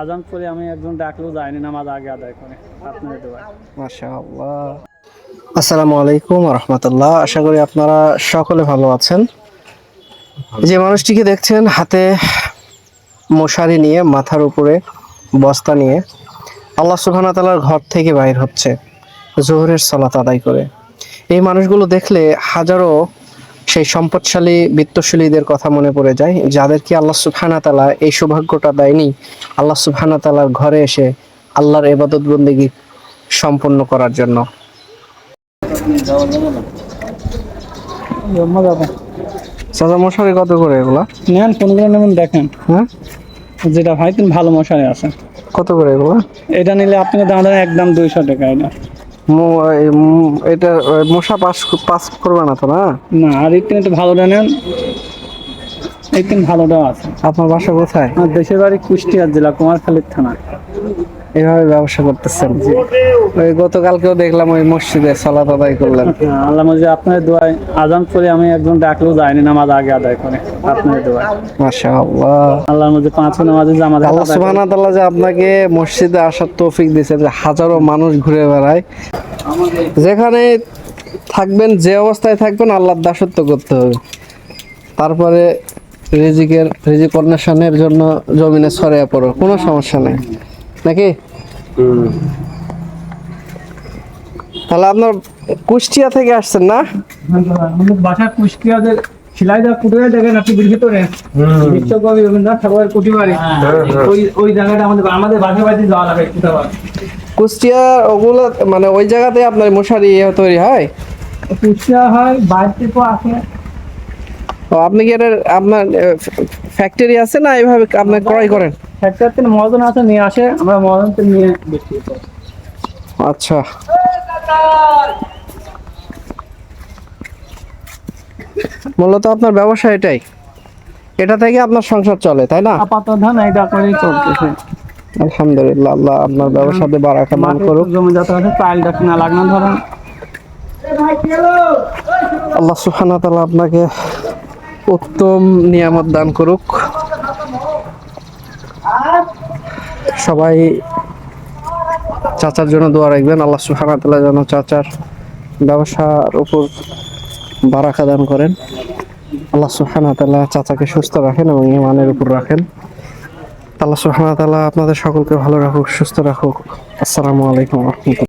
আজান করে আমি একজন ডাকলেও যাইনি নামাজ আগে আদায় করে। আপনাদের দোয়ায় মাশাআল্লাহ। আসসালামু আলাইকুম রহমতুল্লাহ। আশা করি আপনারা সকলে ভালো আছেন। যে মানুষটিকে দেখছেন হাতে মশারি নিয়ে মাথার উপরে বস্তা নিয়ে আল্লাহ সুবহানাহু তাআলার ঘর থেকে বাইর হচ্ছে জোহরের সালাত আদায় করে। এই মানুষগুলো দেখলে হাজারো সেই সম্পদশালী বিত্তশালীদের কথা মনে পড়ে যায় যাদেরকে আল্লাহ সুবহানাহু তাআলা এই সৌভাগ্যটা দেয়নি? আল্লাহ সুবহানাহু তাআলার ঘরে এসে আল্লাহর এবাদত বন্দেগী সম্পন্ন করার জন্য। যাবে মশারি কত করে এগুলা? নেন কোনগুলো নেবেন দেখেন। হ্যাঁ? যেটা ভাই ভালো মশারি আছে। কত করে এগুলা? এটা নিলে আপনাকে দাম একদম দুইশো টাকা এটা। এটা মশা পাস পাস করবে না তো না? না আর তিন একটু ভালোটা নেন। একদিন তিন ভালোটাও আছে। আপনার বাসা কোথায়? আমার দেশের বাড়ি কুষ্টিয়া জেলা কুমারখালীর থানা। এভাবে ব্যবসা করতেছেন। ওই গতকালকেও দেখলাম ওই মসজিদে সালাত আদায় করলেন। হ্যাঁ, আল্লাহ মজি আপনাদের দোয়ায় আজান করে আমি একজন ডাকলেও যাইনি নামাজ আগে আদায় করে আপনাদের দোয়ায়। মাশাআল্লাহ। মধ্যে পাঁচ নামাজে জামাতে আল্লাহ আদায় করে। সুবহানাহু ওয়া তাআলা যে আপনাকে মসজিদে আসার তৌফিক দিয়েছে যে হাজারো মানুষ ঘুরে বেড়ায়। যেখানে থাকবেন যে অবস্থায় থাকবেন আল্লাহর দাসত্ব করতে হবে। তারপরে রিজিকের রিজিক অন্বেষণের জন্য জমিনে ছড়িয়ে পড়ো কোনো সমস্যা নেই। নাকি? তাহলে আপনার কুষ্টিয়া থেকে আসছেন না? বাসা কুষ্টিয়াদের শিলাইদা কুটিয়া দেখেন আপনি ভিতরে বিশ্বকবি রবীন্দ্রনাথ ঠাকুরের কুটি বাড়ি ওই ওই জায়গাটা আমাদের আমাদের বাসা বাড়ি যাওয়া লাগে কুষ্টিয়া ওগুলো মানে ওই জায়গাতে আপনার মশারি ইয়ে তৈরি হয়? কুষ্টিয়া হয় বাইরে থেকেও আসে ও আপনি কি এটার আপনার ফ্যাক্টরি আছে না এইভাবে আপনি ক্রয় করেন? ফ্যাক্টরি থেকে মহাজন আছে নিয়ে আসে আমরা মহাজন থেকে নিয়ে বিক্রি করি। আচ্ছা। মূলত আপনার ব্যবসা এটাই। এটা থেকে আপনার সংসার চলে তাই না? আপাতত ধান এইটা করেই চলতেছে। আলহামদুলিল্লাহ আল্লাহ আপনার ব্যবসাতে বারাকা দান করুক। জমি যাতে আছে টাইলটা কিনা লাগনা ধরেন। আল্লাহ সুবহানাহু ওয়া তাআলা আপনাকে উত্তম নিয়ামত দান করুক। সবাই চাচার জন্য দোয়া রাখবেন। আল্লাহ ওয়া যেন চাচার ব্যবসার উপর বারাকা দান করেন। আল্লাহ ওয়া চাচাকে সুস্থ রাখেন এবং ইমানের উপর রাখেন। আল্লাহ ওয়া আপনাদের সকলকে ভালো রাখুক, সুস্থ রাখুক। আসসালামু আলাইকুম ওয়া রাহমাতুল্লাহ।